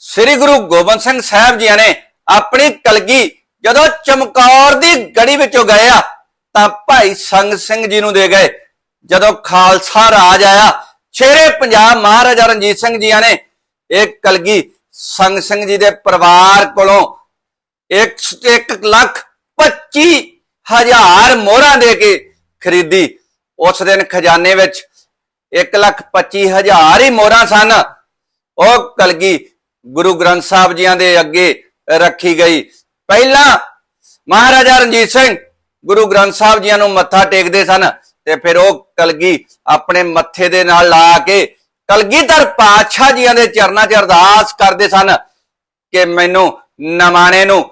ਸ੍ਰੀ ਗੁਰੂ ਗੋਬਿੰਦ ਸਿੰਘ ਸਾਹਿਬ ਜੀ ਨੇ ਆਪਣੀ ਕਲਗੀ ਜਦੋਂ ਚਮਕੌਰ ਦੀ ਗੜੀ ਵਿੱਚੋਂ ਗਏ ਆ, ਤਾਂ ਭਾਈ ਸੰਗ ਸਿੰਘ ਜੀ ਨੂੰ ਦੇ ਗਏ। ਜਦੋਂ ਖਾਲਸਾ ਰਾਜ ਆਇਆ ਸ਼ੇਰੇ ਪੰਜਾਬ ਮਹਾਰਾਜਾ ਰਣਜੀਤ ਸਿੰਘ ਜੀ ਨੇ ਇਹ ਕਲਗੀ ਸੰਗ ਸਿੰਘ ਜੀ ਦੇ ਪਰਿਵਾਰ ਕੋਲੋਂ ਇੱਕ ਲੱਖ 25 ਹਜ਼ਾਰ ਮੋਹਰਾਂ ਦੇ ਕੇ ਖਰੀਦੀ। ਉਸ ਦਿਨ ਖਜ਼ਾਨੇ ਵਿੱਚ 1 ਲੱਖ 25 ਹਜ਼ਾਰ ਹੀ ਮੋਹਰਾਂ ਸਨ। ਉਹ ਕਲਗੀ ਗੁਰੂ ਗ੍ਰੰਥ ਸਾਹਿਬ ਜੀਆਂ ਦੇ ਅੱਗੇ ਰੱਖੀ ਗਈ। ਪਹਿਲਾਂ ਮਹਾਰਾਜਾ ਰਣਜੀਤ ਸਿੰਘ ਗੁਰੂ ਗ੍ਰੰਥ ਸਾਹਿਬ ਜੀਆਂ ਨੂੰ ਮੱਥਾ ਟੇਕਦੇ ਸਨ ਤੇ ਫਿਰ ਉਹ ਕਲਗੀ ਆਪਣੇ ਮੱਥੇ ਦੇ ਨਾਲ ਲਾ ਕੇ ਕਲਗੀਧਰ ਪਾਤਸ਼ਾਹ ਜੀਆਂ ਦੇ ਚਰਨਾਂ 'ਚ ਅਰਦਾਸ ਕਰਦੇ ਸਨ ਕਿ ਮੈਨੂੰ ਨਮਾਣੇ ਨੂੰ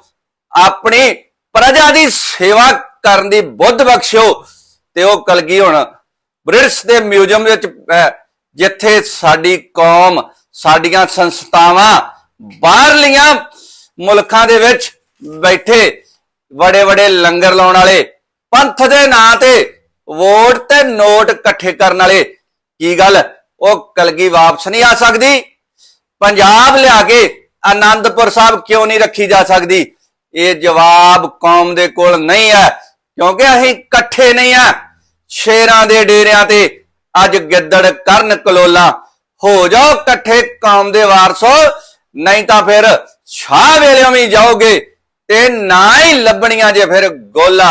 ਆਪਣੀ ਪ੍ਰਜਾ ਦੀ ਸੇਵਾ ਕਰਨ ਦੀ ਬੁੱਧ ਬਖਸ਼ਿਓ ਤੇ ਉਹ ਕਲਗੀ ਹੁਣ ਬ੍ਰਿਟਿਸ਼ ਦੇ ਮਿਊਜ਼ੀਅਮ ਵਿੱਚ ਜਿੱਥੇ ਸਾਡੀ ਕੌਮ ਸਾਡੀਆਂ ਸੰਸਥਾਵਾਂ ਬਾਹਰਲੀਆਂ ਮੁਲਕਾਂ ਦੇ ਵਿੱਚ ਬੈਠੇ ਬੜੇ ਬੜੇ ਲੰਗਰ ਲਾਉਣ ਵਾਲੇ, ਪੰਥ ਦੇ ਨਾਂ ਤੇ ਵੋਟ ਤੇ ਨੋਟ ਇਕੱਠੇ ਕਰਨ ਵਾਲੇ, ਕੀ ਗੱਲ? ਉਹ ਕਲਗੀ ਵਾਪਸ ਨਹੀਂ ਆ ਸਕਦੀ। ਪੰਜਾਬ ਲਿਆ ਕੇ ਆਨੰਦਪੁਰ ਸਾਹਿਬ ਕਿਉਂ ਨਹੀਂ ਰੱਖੀ ਜਾ ਸਕਦੀ? ਇਹ ਜਵਾਬ ਕੌਮ ਦੇ ਕੋਲ ਨਹੀਂ ਹੈ, ਕਿਉਂਕਿ ਅਸੀਂ ਇਕੱਠੇ ਨਹੀਂ ਆ ਸ਼ੇਰਾਂ ਦੇ ਡੇਰਿਆਂ ਤੇ ਅੱਜ ਗਿੱਦੜ ਕਰਨ ਕਲੋਲਾ ਹੋ ਜਾਓ, ਇਕੱਠੇ ਕੌਮ ਦੇ ਵਾਰਸੋ। ਨਹੀਂ ਤਾਂ ਫਿਰ ਛਾਹ ਵੇਲਿਓਂ ਵੀ ਜਾਓਗੇ ਤੇ ਨਾ ਹੀ ਲੱਭਣੀਆਂ ਜੇ ਫਿਰ ਗੋਲਾ।